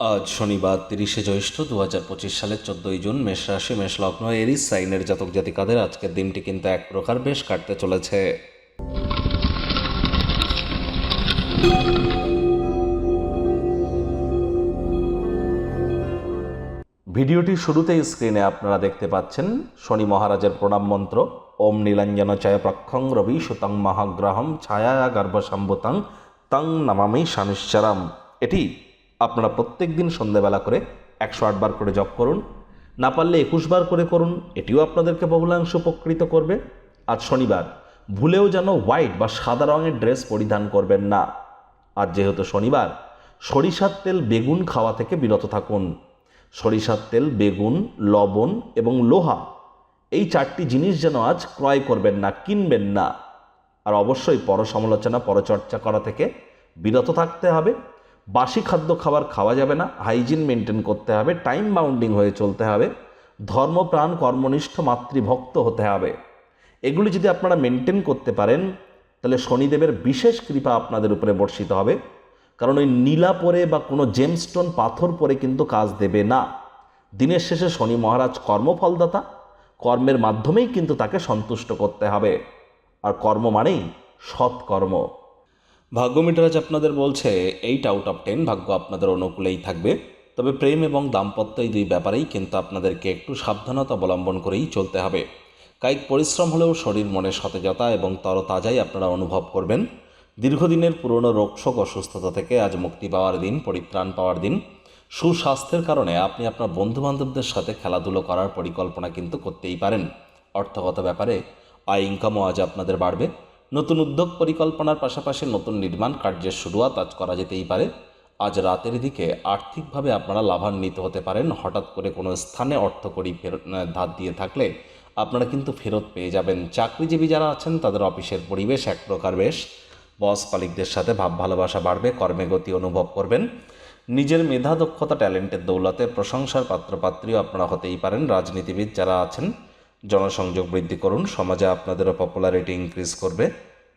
আজ শনিবার তিরিশে জ্যৈষ্ঠ দু হাজার পঁচিশ সালের চোদ্দই জুন মেষ রাশি, মেষ লগ্ন, এরিস, সাইনের জাতক জাতিকাদের আজকের দিনটি কিন্তু এক প্রকার বেশ কাটতে চলেছে। ভিডিওটির শুরুতেই স্ক্রিনে আপনারা দেখতে পাচ্ছেন, শনি মহারাজের প্রণাম মন্ত্র, ওম নীলাঞ্জন চয় প্রক্ষং রবি সুতং মহাগ্রহম ছায়া গর্ভসম্ভুতং তং নামামি শানিশ্চরম এটি আপনারা প্রত্যেক দিন সন্ধ্যেবেলা করে একশো আটবার করে জপ করুন। না পারলে একুশ বার করে করুন, এটিও আপনাদেরকে বহুলাংশ উপকৃত করবে। আজ শনিবার, ভুলেও যেন হোয়াইট বা সাদা রঙের ড্রেস পরিধান করবেন না। আর যেহেতু শনিবার, সরিষার তেল, বেগুন খাওয়া থেকে বিরত থাকুন। সরিষার তেল, বেগুন, লবণ এবং লোহা, এই চারটি জিনিস যেন আজ ক্রয় করবেন না, কিনবেন না। আর অবশ্যই পর সমালোচনা পরচর্চা করা থেকে বিরত থাকতে হবে। বাসি খাদ্য খাবার খাওয়া যাবে না হাইজিন মেনটেন করতে হবে টাইম বাউন্ডিং হয়ে চলতে হবে ধর্মপ্রাণ কর্মনিষ্ঠ, মাতৃভক্ত হতে হবে। এগুলি যদি আপনারা মেনটেন করতে পারেন, তাহলে শনিদেবের বিশেষ কৃপা আপনাদের উপরে বর্ষিত হবে। কারণ ওই নীলা পরে বা কোনো জেমস্টোন পাথর পরে কিন্তু কাজ দেবে না। দিনের শেষে শনি মহারাজ কর্মফলদাতা, কর্মের মাধ্যমেই কিন্তু তাকে সন্তুষ্ট করতে হবে। আর কর্ম মানেই সৎকর্ম। ভাগ্য মিটারাজ আপনাদের বলছে এইট আউট অফ টেন ভাগ্য আপনাদের অনুকূলেই থাকবে। তবে প্রেম এবং দাম্পত্য এই দুই ব্যাপারেই কিন্তু আপনাদেরকে একটু সাবধানতা অবলম্বন করেই চলতে হবে। কায়িক পরিশ্রম হলেও শরীর মনে সতেজতা এবং তরতাজাই আপনারা অনুভব করবেন। দীর্ঘদিনের পুরনো রোগশোক অসুস্থতা থেকে আজ মুক্তি পাওয়ার দিন, পরিত্রাণ পাওয়ার দিন। সুস্বাস্থ্যের কারণে আপনি আপনার বন্ধুবান্ধবদের সাথে খেলাধুলো করার পরিকল্পনা কিন্তু করতেই পারেন। অর্থগত ব্যাপারে আয় ইনকামও আজ আপনাদের বাড়বে। নতুন উদ্যোগ পরিকল্পনার পাশাপাশি নতুন নির্মাণ কার্যের শুরুয়াত আজ করা যেতেই পারে। আজ রাতের দিকে আর্থিকভাবে আপনারা লাভান্বিত হতে পারেন। হঠাৎ করে কোনো স্থানে অর্থকরী ফেরত ধার দিয়ে থাকলে আপনারা কিন্তু ফেরত পেয়ে যাবেন। চাকরিজীবী যারা আছেন, তাদের অফিসের পরিবেশ এক প্রকার বেশ। বস কলিকদের সাথে ভাব ভালোবাসা বাড়বে, কর্মে গতি অনুভব করবেন। নিজের মেধা, দক্ষতা, ট্যালেন্টের দৌলতে প্রশংসার পাত্রপাত্রীও আপনারা হতেই পারেন। রাজনীতিবিদ যারা আছেন, জনসংযোগ বৃদ্ধি করুন। সমাজে আপনাদেরও পপুলারিটি ইনক্রিজ করবে।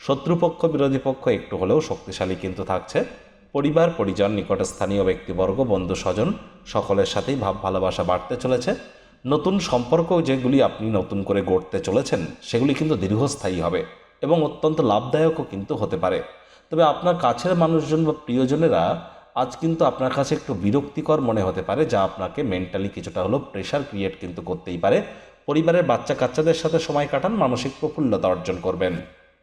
শত্রুপক্ষ, বিরোধী পক্ষ একটু হলেও শক্তিশালী কিন্তু থাকছে। পরিবার, পরিজন, নিকটস্থানীয় ব্যক্তিবর্গ, বন্ধু, স্বজন সকলের সাথেই ভাব, ভালোবাসা বাড়তে চলেছে। নতুন সম্পর্ক যেগুলি আপনি নতুন করে গড়তে চলেছেন, সেগুলি কিন্তু দীর্ঘস্থায়ী হবে এবং অত্যন্ত লাভদায়কও কিন্তু হতে পারে। তবে আপনার কাছের মানুষজন বা প্রিয়জনেরা আজ কিন্তু আপনার কাছে একটু বিরক্তিকর মনে হতে পারে, যা আপনাকে মেন্টালি কিছুটা হলেও প্রেশার ক্রিয়েট কিন্তু করতেই পারে। পরিবারের বাচ্চা কাচ্চাদের সাথে সময় কাটান, মানসিক প্রফুল্লতা অর্জন করবেন।